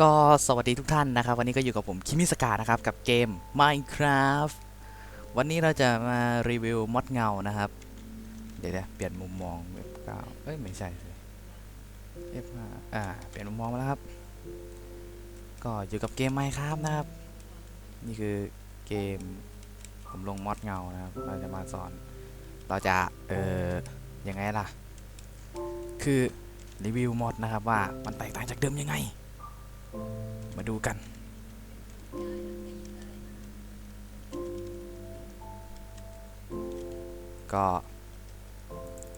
ก็สวัสดีทุกท่านนะครับ วันนี้ก็อยู่กับผมคิมิสกานะครับ กับเกม Minecraft วันนี้เราจะมารีวิวมอดเงานะครับ เดี๋ยวนะเปลี่ยนมุมมองเว็บเเอ้ย ไม่ใช่สิ F5 อ่า เปลี่ยนมุมมองมาแล้วครับ ก็อยู่กับเกม Minecraft นะครับ นี่คือเกมผมลงมอดเงานะครับเราจะมาสอน เราจะ เออยังไงล่ะ คือรีวิวมอดนะครับว่ามันแตกต่างจากเดิมยังไง มาดูกัน ก็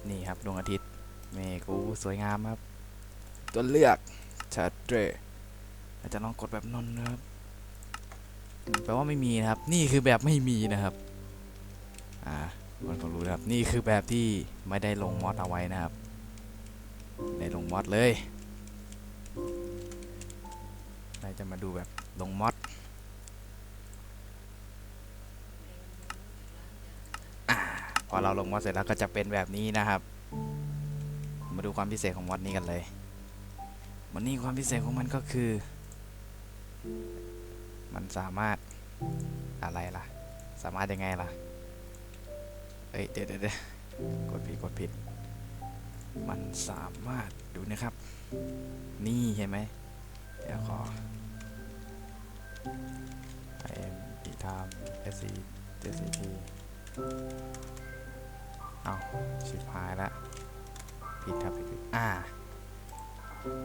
นี่ครับดวงอาทิตย์เมฆอู้สวยงามครับตัวเลือกชัดเจนเราจะลองกดแบบนนนะครับแปลว่าไม่มีนะครับ นี่คือแบบไม่มีนะครับ อ่า คนคงรู้นะครับนี่คือแบบที่ไม่ได้ลงมอดเอาไว้นะครับไม่ได้ลงมอดเลยเราจะมาดูแบบลงมอดอพอเราลงมอดเสร็จแล้วก็จะเป็นแบบนี้นะครับ มาดูความพิเศษของมอดนี้กันเลยวันนี้ความพิเศษของมันก็คือ มันสามารถอะไรล่ะ สามารถยังไงล่ะ เอ้ยเดี๋ยวเดี๋ยวเดี๋ยวกดผิดกดผิด มันสามารถดูนะครับ นี่เห็นไหมเดี๋ยวขอ IM อีทาม SC JCP เอาชิบหายละผิดครับผิดผิดอ่า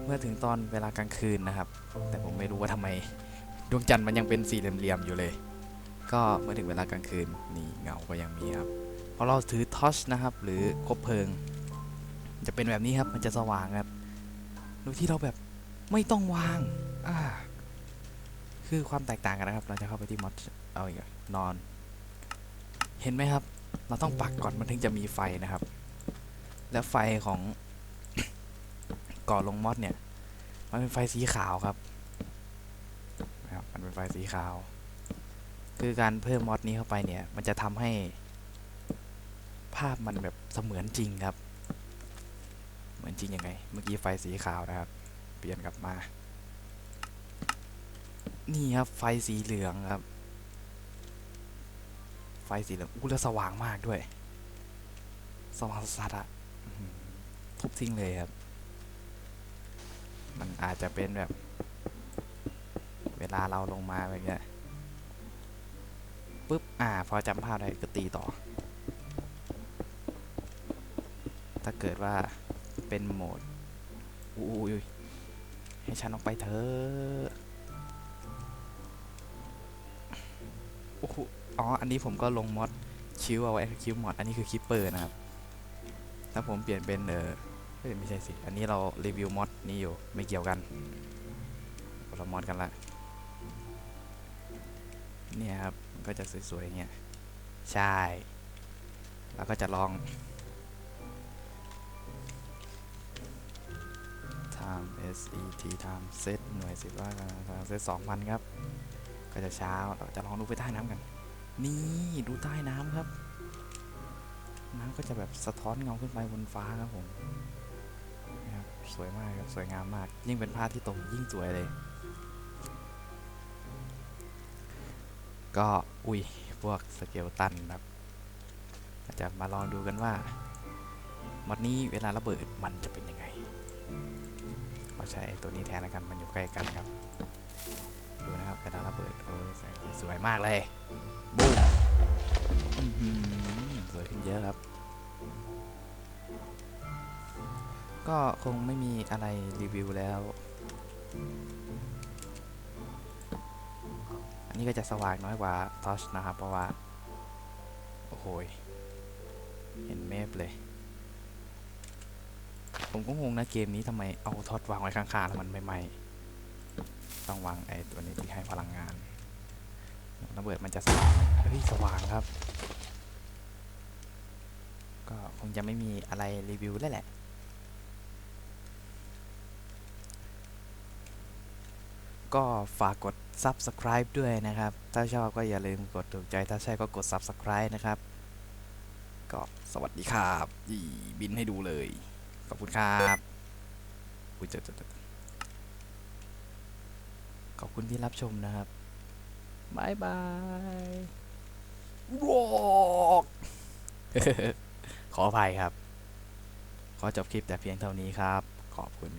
เมื่อถึงตอนเวลากลางคืนนะครับ แต่ผมไม่รู้ว่าทำไมดวงจันทร์มันยังเป็นสี่เหลี่ยมๆอยู่เลย ก็เมื่อถึงเวลากลางคืนนี่เงาก็ยังมีครับ พอเราถือทอชนะครับ หรือคบเพลิง จะเป็นแบบนี้ครับมันจะสว่างครับโดยที่เราแบบไม่ต้องวางอ่าคือความแตกต่างกันนะครับ เราจะเข้าไปที่มอดเอาอีกนอน เห็นไหมครับ เราต้องปักก่อนมันถึงจะมีไฟนะครับ แล้วไฟของก่อนลงมอดเนี่ย มันเป็นไฟสีขาวครับนะครับมันเป็นไฟสีขาว คือการเพิ่มมอดนี้เข้าไปเนี่ย มันจะทำให้าพมันแบบเสมือนจริงครับ เหมือนจริงยังไง เมื่อกี้ไฟสีขาวนะครับ เปลี่ยนกลับมา นี่ครับไฟสีเหลืองครับ ไฟสีเหลืองอู้แล้วสว่างมากด้วย สว่างสัสอะทุบทิ้งเลยครับ มันอาจจะเป็นแบบ เวลาเราลงมาแบบเนี้ยปุ๊บ อ่า พอจำภาพได้ก็ตีต่อ ถ้าเกิดว่าเป็นโหมดอุ้ยให้ฉันออกไปเถอะโอ้โหอ๋อ อันนี้ผมก็ลงมอดคิวเอาไว้คิวมอดอันนี้คือคิปเปอร์นะครับ ถ้าผมเปลี่ยนเป็นเออไม่ใช่สิ อันนี้เรารีวิวมอดนี้อยู่ไม่เกี่ยวกันคนละมอดกันละเนี่ยครับก็จะสวยๆอย่างเงี้ยใช่ แล้วก็จะลอง time set time set หน่วยสิบว่า time set สองพันครับ ก็จะเช้าเราจะลองดูไปใต้น้ำกัน นี่ดูใต้น้ำครับ น้ำก็จะแบบสะท้อนเงาขึ้นไปบนฟ้าครับผมนะครับสวยมากครับ สวยงามมาก ยิ่งเป็นภาพที่ตกยิ่งสวยเลย ก็อุ้ยพวกสเกลตันครับอาจจะมาลองดูกันว่า มัดนี้เวลาระเบิดมันจะเป็นยังไง เราใช้ไอ้ตัวนี้แทนแล้วกันมันอยู่ใกล้กันครับ ดูนะครับเวลาระเบิดเออแสงสีสวยมากเลยบูมอื้อหือสวยขึ้นเยอะครับ ก็คงไม่มีอะไรรีวิวแล้ว อันนี้ก็จะสว่างน้อยกว่าทอชนะครับ เพราะว่า โอ้โหยเห็นเมฟเลย ผมก็งงนะเกมนี้ทำไมเอาทอชวางไว้ข้างๆแล้วมันไม่ไหม้ต้องวางไอ้ตัวนี้ที่ให้พลังงานระเบิดมันจะสว่างเฮ้ยสว่างครับ ก็คงจะไม่มีอะไรรีวิวแล้วแหละก็ฝากกด subscribe ด้วยนะครับ ถ้าชอบก็อย่าลืมกดถูกใจ ถ้าใช่ก็กด subscribe นะครับ ก็สวัสดีครับ บินให้ดูเลย ขอบคุณครับอุ้ยเจอเจอเจอขอบคุณที่รับชมนะครับบายบายวอกขออภัยครับ ขอจบคลิปแต่เพียงเท่านี้ครับ ขอบคุณ